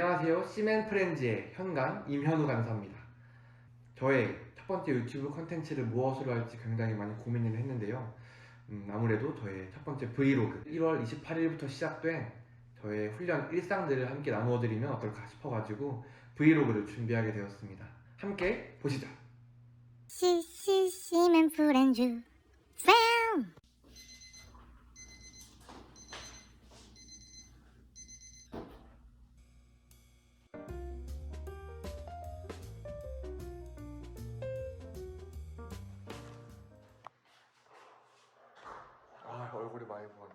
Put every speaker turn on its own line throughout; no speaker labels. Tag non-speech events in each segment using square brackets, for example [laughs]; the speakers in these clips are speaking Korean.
안녕하세요. 시맨 프렌즈의 현강 임현우 간사입니다. 저의 첫 번째 유튜브 컨텐츠를 무엇으로 할지 굉장히 많이 고민을 했는데요. 음, 아무래도 저의 첫 번째 브이로그 1월 28일부터 시작된 저의 훈련 일상들을 함께 나누어드리면 어떨까 싶어가지고 브이로그를 준비하게 되었습니다. 함께 보시죠.
시시시맨 프렌즈 팬
많이 부었네.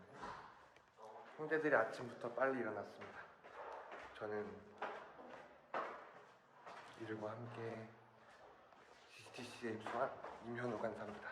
형제들이 아침부터 빨리 일어났습니다. 저는 이들과 함께 CCTC에 입소한 임현우 간사입니다.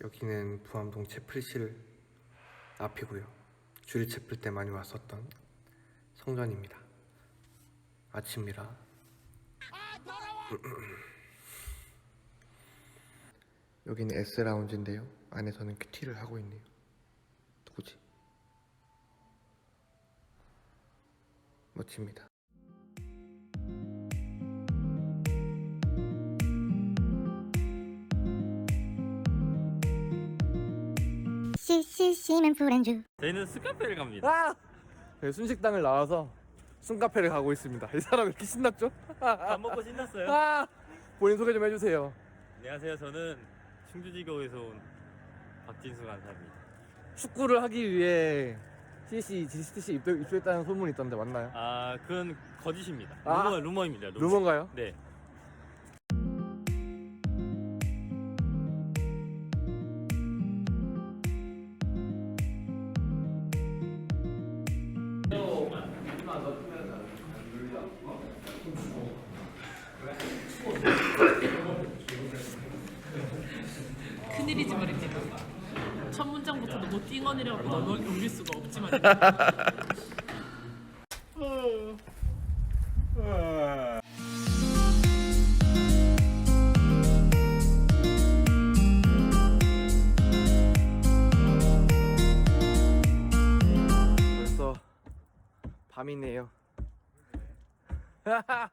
여기는 부암동 채플실 앞이고요. 줄이 채플 때 많이 왔었던 성전입니다. 아침이라. [clears throat] 여기는 S 라운지인데요. 안에서는 큐티를 하고 있네요. 누구지? 멋집니다.
시시시맨 프렌즈
저희는 스카페를 갑니다.
아! 네, 순식당을 나와서 순카페를 가고 있습니다. 이 사람 왜 이렇게 신났죠?
밥 먹고 신났어요.
아! 본인 소개 좀 해주세요.
안녕하세요. 저는 충주지구에서 온 박진수 간사입니다.
축구를 하기 위해 CC, GCTC 입도, 입소했다는 소문이 있던데 맞나요?
아, 그건 거짓입니다.
아.
루머, 루머입니다. 루머.
루머인가요?
네.
띵언이라고 넘어 넘길 수가 없지만
벌써 밤이네요. [laughs]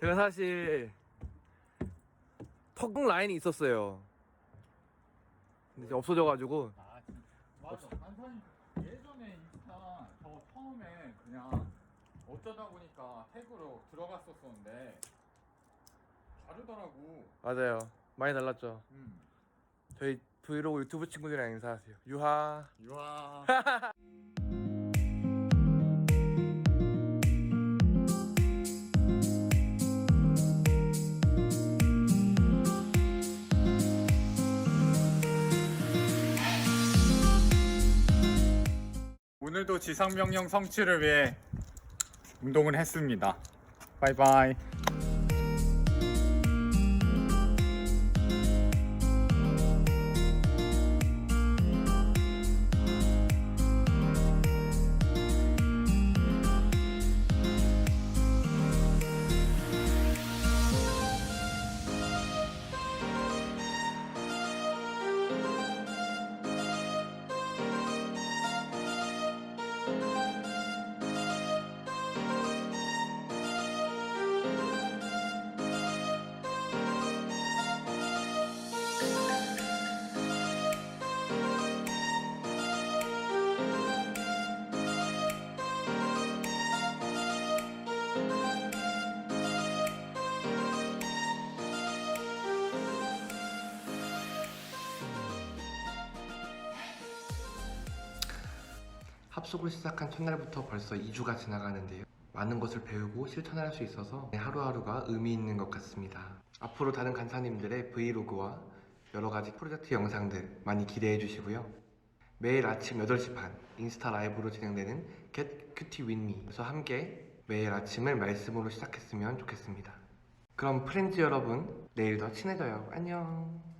제가 사실 턱 라인이 있었어요. 근데 이제 없어져가지고
맞아. 한선 예전에 인스타 저 처음에 그냥 어쩌다 보니까 태그로 들어갔었었는데 다르더라고.
맞아요. 많이 달랐죠.
음.
저희 브이로그 유튜브 친구들이랑 인사하세요. 유하.
유아. [laughs] 오늘도 지상 명령 성취를 위해 운동을 했습니다. 바이바이.
합숙을 시작한 첫날부터 벌써 2주가 지나가는데요. 많은 것을 배우고 실천할 수 있어서 하루하루가 의미 있는 것 같습니다. 앞으로 다른 간사님들의 브이로그와 여러 가지 프로젝트 영상들 많이 기대해 주시고요. 매일 아침 8시 반 인스타 라이브로 진행되는 Get Cutie With Me에서 함께 매일 아침을 말씀으로 시작했으면 좋겠습니다. 그럼 프렌즈 여러분, 내일 더 친해져요. 안녕.